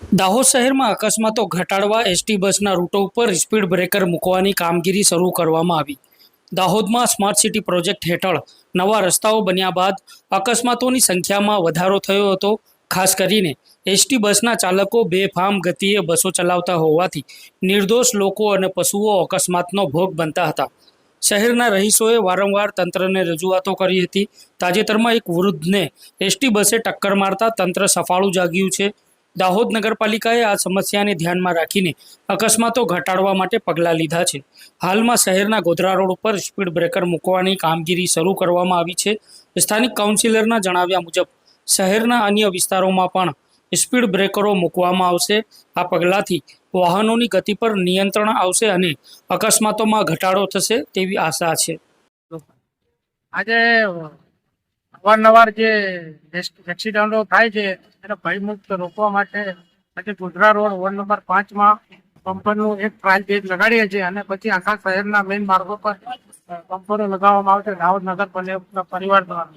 દાહોદ શહેરમાં અકસ્માતો ઘટાડવા એસટી બસના રૂટો ઉપર સ્પીડ બ્રેકર મૂકવાની કામગીરી શરૂ કરવામાં આવી. દાહોદમાં સ્માર્ટ સિટી પ્રોજેક્ટ હેઠળ નવા રસ્તાઓ બન્યા બાદ અકસ્માતોની સંખ્યામાં વધારો થયો હતો. ખાસ કરીને એસટી બસના ચાલકો બેફામ ગતિએ બસો ચલાવતા હોવાથી નિર્દોષ લોકો અને પશુઓ અકસ્માતનો ભોગ બનતા હતા. શહેરના રહીશોએ વારંવાર તંત્રને રજૂઆતો કરી હતી. તાજેતરમાં એક વૃદ્ધને એસટી બસે ટક્કર મારતા તંત્ર સફાળું જાગ્યું છે. દાહોદ નગરપાલિકાએ આ સમસ્યાને ધ્યાનમાં રાખીને અકસ્માતો ઘટાડવા માટે પગલાં લીધા છે. હાલમાં શહેરના ગોધરા રોડ ઉપર સ્પીડ બ્રેકર મૂકવાની કામગીરી શરૂ કરવામાં આવી છે. સ્થાનિક કાઉન્સિલરના જણાવ્યા મુજબ, શહેરના અન્ય વિસ્તારોમાં પણ સ્પીડ બ્રેકરો મૂકવામાં આવશે. આ પગલાંથી વાહનોની ગતિ પર નિયંત્રણ આવશે અને અકસ્માતોમાં ઘટાડો થશે તેવી આશા છે. આજે અવારનવાર જે એક્સિડન્ટો થાય છે, એને ભયમુક્ત રોકવા માટે આજે ગુજરાત રોડ વોર્ડ નંબર પાંચમાં બમ્પરનું એક ટ્રાયલ પેજ લગાડીએ છીએ અને પછી આખા શહેરના મેઇન માર્ગો પર બમ્પરો લગાવવામાં આવશે. દાહોદ નગર પરિવાર દ્વારા.